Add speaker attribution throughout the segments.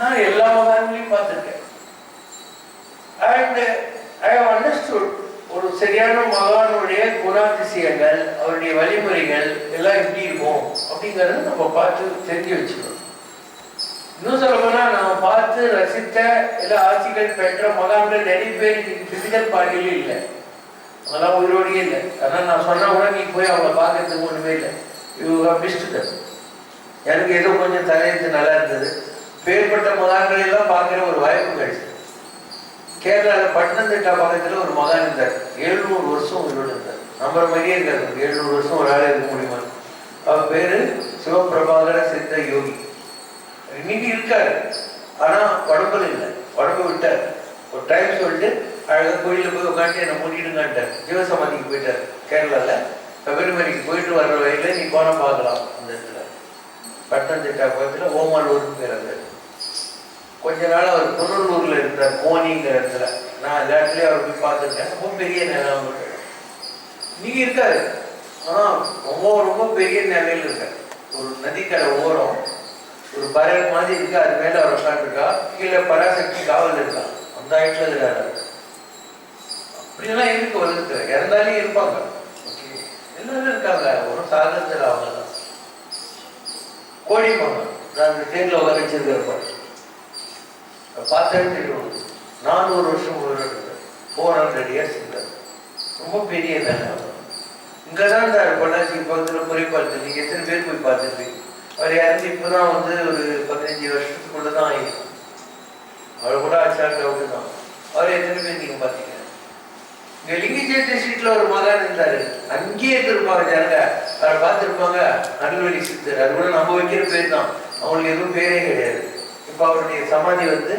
Speaker 1: நான் எல்லா மகான்களையும் பார்த்துருக்கேன். அண்ட் ஐ ஹவ் அண்டர்ஸ்டுட் ஒரு சரியான மகானுடைய குணாதிசயங்கள் அவருடைய வழிமுறைகள் எல்லாம் எப்படி இருக்கும் அப்படிங்கிறத நம்ம பார்த்து தெரிஞ்சு வச்சுக்கணும். இன்னும் சொல்ல போனா நம்ம பார்த்து ரசித்த எல்லா ஆட்சிகள் பெற்ற மகான்கள் நிறைய பேர் பிசிக்கல் பாடியிலே இல்லை. அதெல்லாம் உயிரோடையே இல்லை. அதனால் நான் சொன்ன கூட நீ போய் அவங்கள பார்க்கறதுக்கு ஒன்றுமே இல்லை. இவங்க மிஸ்டு எனக்கு ஏதோ கொஞ்சம் தலையெழுத்து நல்லா இருந்தது. பேர்பட்ட மகான்களை எல்லாம் பார்க்குற ஒரு வாய்ப்பு கிடைச்சது. கேரளாவில் பட்டணத்திட்டா பக்கத்தில் ஒரு மகான் இருந்தார். எழுநூறு வருஷம் உயிரோடு இருந்தார். நம்புற மாதிரியே இருக்காரு. எழுநூறு வருஷம் ஒரு ஆள் இருக்க முடியுமா? அவர் பேரு சிவபிரபாகர சித்த யோகி. இன்னைக்கு இருக்காரு. ஆனா உடம்புல இல்லை. உடம்பு விட்டார். ஒரு டைம் சொல்லிட்டு அழகா கோயிலில் போய் உட்காந்து என்னை மூடிடுங்கன்ட்டார் ஜீவசமாதிக்கு போயிட்டார் கேரளால. சபரிமலைக்கு போயிட்டு வர்ற வழியில நீ போன பார்க்கலாம். அந்த இடத்துல. பட்டணத்திட்டா பக்கத்தில் ஓமாலூர்னு பேர் அது கொஞ்ச நாள் அவர் திருவள்ளூர்ல இருந்தார் கோனிங்கிற இடத்துல. நான் எல்லா இடத்துலயும் அவர் போய் பார்த்துருக்கேன். ரொம்ப பெரிய நிலம் நீங்க இருக்காரு. ஆனா ரொம்ப ரொம்ப பெரிய நிலையில இருக்கார். ஒரு நதிக்கரை ஓரம் ஒரு பறவை மாதிரி இருக்கு. அது மேல அவர் உட்காந்துருக்கா கீழே பராசக்தி காவல் இருக்கா? அந்த ஆயிட்டுல இருக்காரு அப்படியெல்லாம் இருக்கு உலகத்துல. இறந்தாலே இருப்பாங்க. எல்லாரும் இருக்காங்க. ஒரு சாகரத்தில் அவங்க தான் கோடிப்பாங்க நான் அந்த தேர்ல உட்கார பாட்டு பார்த்தாலே தெரியும் நானூறு வருஷம் ஒரு ஃபோர் ஹண்ட்ரட் இயர்ஸ் ரொம்ப பெரிய நிலம் இங்கே தான் இருந்தார் பொள்ளாச்சி பக்கத்தில் குறைபாடு நீங்கள் எத்தனை பேர் போய் பார்த்துருப்பீங்க அவர் இறந்து இப்போ தான் வந்து ஒரு பதினஞ்சு வருஷத்துக்குள்ள தான் ஆயிருக்கும் அவர் கூட ஆச்சார் டவுட்டு தான். அவர் எத்தனை பேர் நீங்கள் பார்த்தீங்க? இங்கே லிங்கிச்சேத்தி ஸ்ட்ரீட்ல ஒரு மகான் இருந்தாரு. அங்கேயே இருந்திருப்பாங்க ஜனங்க. அவரை பார்த்துருப்பாங்க. அருள்வழி சித்தர். அது கூட நம்ம வைக்கிற பேர் தான். அவங்களுக்கு எதுவும் பேரே கிடையாது. இப்போ அவருடைய சமாதி வந்து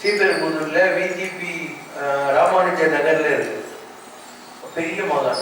Speaker 1: ஸ்ரீபெரும்புதூரில் விஜிபி ராமானுஜ நகரில் இருக்கு. பெரிய மகான்.